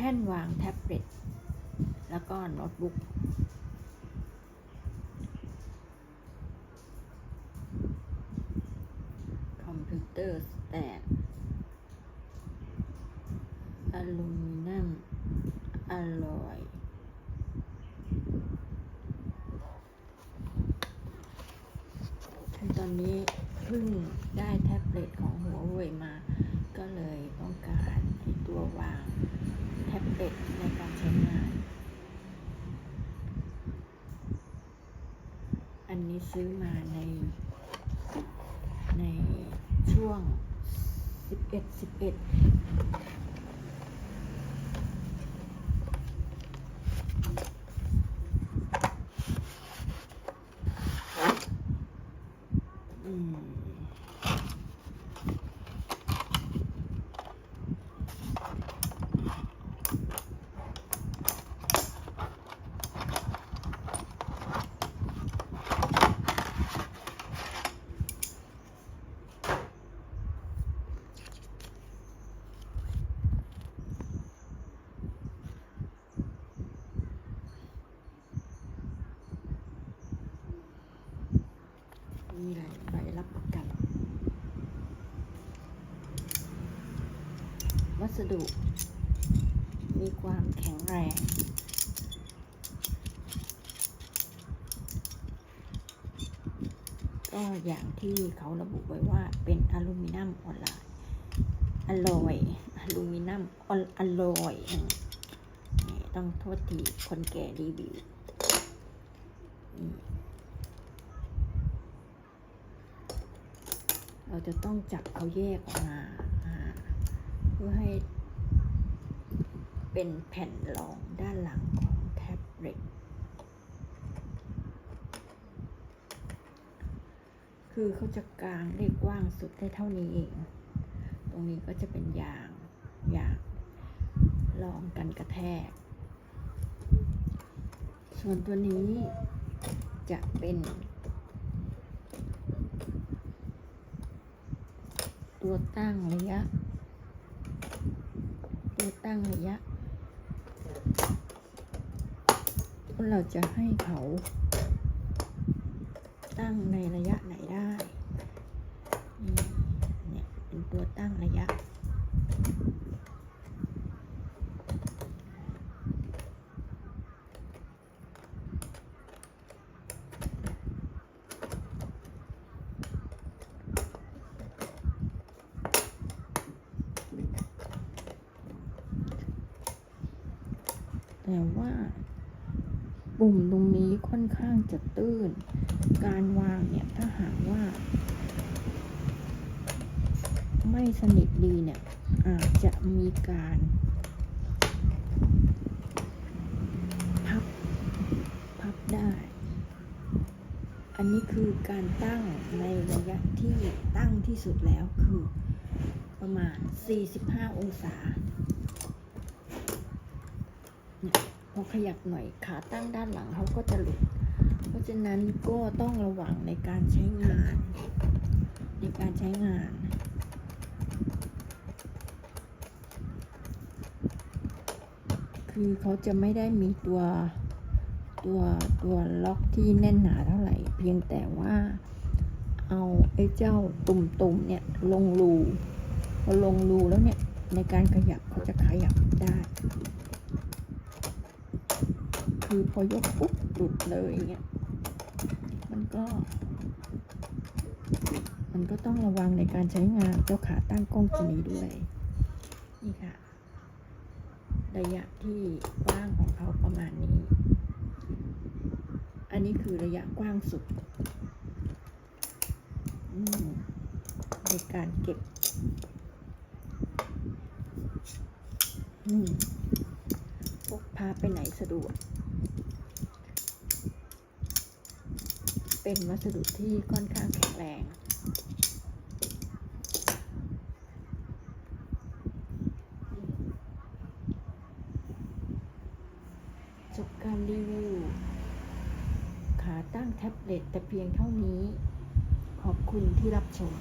แท่นวางแท็บเล็ต แล้วก็โน้ตบุ๊ก คอมพิวเตอร์สแตนอลูมิเนียมอลลอยตอนนี้เพิ่งได้แท็บเล็ตของหัวเว่ยมา ก็เลยต้องการไอ้ตัววางแท็บเล็ตในการใช้งาน อันนี้ซื้อมาใน ในช่วง 11 11อืม มีหลายใบรับประกัน วัสดุ มีความแข็งแรงก็อย่างที่เขาระบุไว้ว่าเป็นอลูมิเนียมออนไลน์อลลอยอลูมิเนียมออนอลอยต้องโทษทีคนแก่รีวิวอืม เราจะต้องจับเขาแยกออกมาเพื่อให้เป็นแผ่นรองด้านหลังของแท็บเล็ตคือเขาจะกลางได้กว้างสุดได้เท่านี้เอง ตรงนี้ก็จะเป็นยางยางรองกันกระแทก ส่วนตัวนี้จะเป็น ตัวตั้งระยะ ตัวตั้งระยะ เราจะให้เขา ตั้งในระยะไหนได้ นี่เนี่ยเป็นตัวตั้งระยะ แต่ว่าปุ่มตรงนี้ค่อนข้างจะตื้น การวางเนี่ยถ้าหากว่า ไม่สนิทดีเนี่ย อาจจะมีการพับพับได้ อันนี้คือการตั้งในระยะที่ตั้งที่สุดแล้วคือประมาณ 45 องศา พอขยับหน่อยขาตั้งด้านหลังเขาก็จะหลุด เพราะฉะนั้นก็ต้องระวังในการใช้งาน ในการใช้งานคือเขาจะไม่ได้มีตัวตัวตัวล็อกที่แน่นหนาเท่าไหร่ เพียงแต่ว่าเอาไอ้เจ้าตุ่มๆเนี่ยลงรูพอลงรูแล้วเนี่ยในการขยับเขาจะขยับได้ คือพอยกปุ๊บหลุดเลยอย่างเงี้ยมันก็ มันก็ต้องระวังในการใช้งานเจ้าขาตั้งกล้องตัวนี้ด้วยนี่ค่ะ ระยะที่กว้างของเขาประมาณนี้ อันนี้คือระยะกว้างสุดในการเก็บพกพาไปไหนสะดวก เป็นวัสดุที่ค่อนข้างแข็งแรงจบการรีวิวขาตั้งแท็บเล็ตแต่เพียงเท่านี้ ขอบคุณที่รับชม